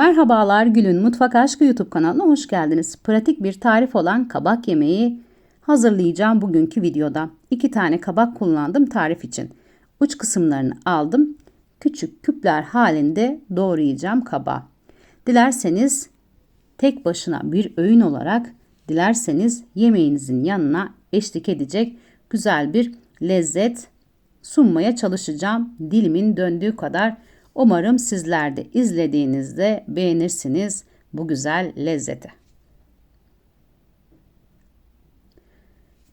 Merhabalar Gül'ün Mutfak Aşkı YouTube kanalına hoş geldiniz. Pratik bir tarif olan kabak yemeği hazırlayacağım bugünkü videoda. İki tane kabak kullandım tarif için. Uç kısımlarını aldım. Küçük küpler halinde doğrayacağım kabağı. Dilerseniz tek başına bir öğün olarak, dilerseniz yemeğinizin yanına eşlik edecek güzel bir lezzet sunmaya çalışacağım. Dilimin döndüğü kadar Umarım sizler de izlediğinizde beğenirsiniz bu güzel lezzeti.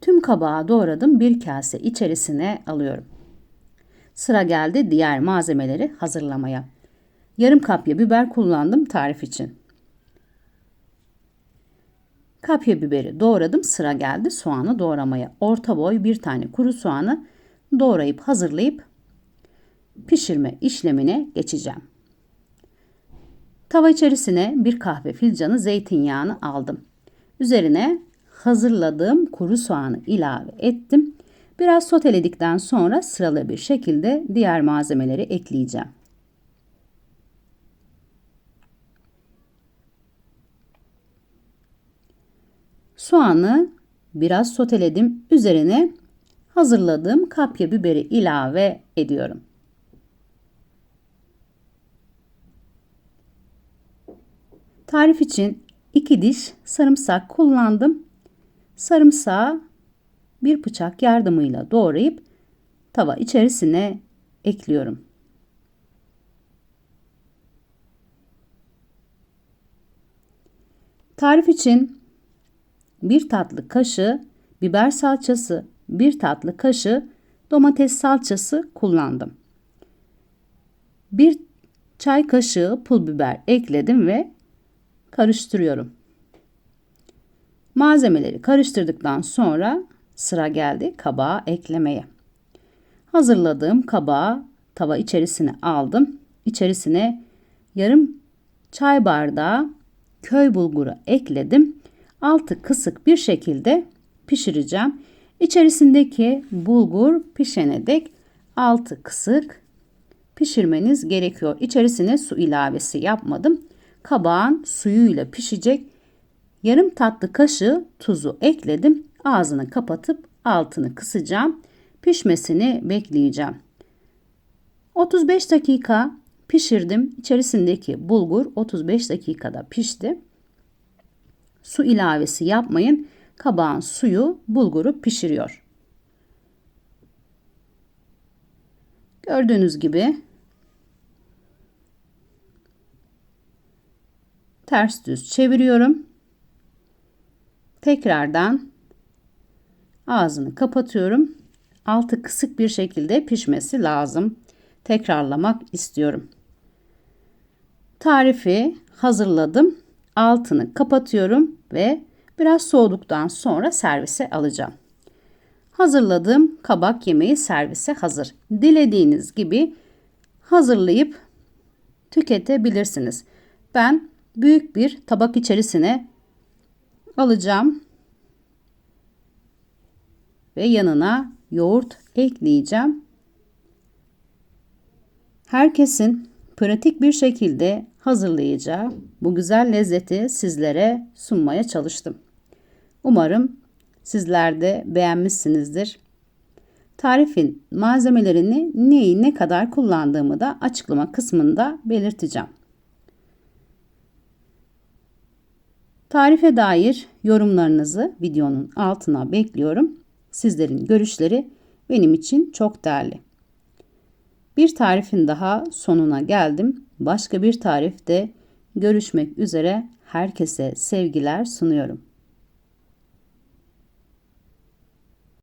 Tüm kabağı doğradım bir kase içerisine alıyorum. Sıra geldi diğer malzemeleri hazırlamaya. Yarım kapya biber kullandım tarif için. Kapya biberi doğradım sıra geldi soğanı doğramaya. Orta boy bir tane kuru soğanı doğrayıp hazırlayıp pişirme işlemine geçeceğim. Tava içerisine bir kahve fincanı zeytinyağını aldım. Üzerine hazırladığım kuru soğanı ilave ettim. Biraz soteledikten sonra sıralı bir şekilde diğer malzemeleri ekleyeceğim. Soğanı biraz soteledim. Üzerine hazırladığım kapya biberi ilave ediyorum. Tarif için 2 diş sarımsak kullandım. Sarımsağı bir bıçak yardımıyla doğrayıp tava içerisine ekliyorum. Tarif için bir tatlı kaşığı biber salçası, bir tatlı kaşığı domates salçası kullandım. Bir çay kaşığı pul biber ekledim ve karıştırıyorum. Malzemeleri karıştırdıktan sonra sıra geldi kabağı eklemeye. Hazırladığım kabağı tava içerisine aldım. İçerisine yarım çay bardağı köy bulguru ekledim. Altı kısık bir şekilde pişireceğim. İçerisindeki bulgur pişene dek altı kısık pişirmeniz gerekiyor. İçerisine su ilavesi yapmadım kabağın suyuyla pişecek. Yarım tatlı kaşığı tuzu ekledim. Ağzını kapatıp altını kısacağım. Pişmesini bekleyeceğim. 35 dakika pişirdim. İçerisindeki bulgur 35 dakikada pişti. Su ilavesi yapmayın. Kabağın suyu bulguru pişiriyor. Gördüğünüz gibi ters düz çeviriyorum. Tekrardan ağzını kapatıyorum. Altı kısık bir şekilde pişmesi lazım. Tekrarlamak istiyorum. Tarifi hazırladım. Altını kapatıyorum ve biraz soğuduktan sonra servise alacağım. Hazırladığım kabak yemeği servise hazır. Dilediğiniz gibi hazırlayıp tüketebilirsiniz. Ben büyük bir tabak içerisine alacağım ve yanına yoğurt ekleyeceğim. Herkesin pratik bir şekilde hazırlayacağı bu güzel lezzeti sizlere sunmaya çalıştım. Umarım sizler de beğenmişsinizdir. Tarifin malzemelerini neyi ne kadar kullandığımı da açıklama kısmında belirteceğim. Tarife dair yorumlarınızı videonun altına bekliyorum. Sizlerin görüşleri benim için çok değerli. Bir tarifin daha sonuna geldim. Başka bir tarifte görüşmek üzere herkese sevgiler sunuyorum.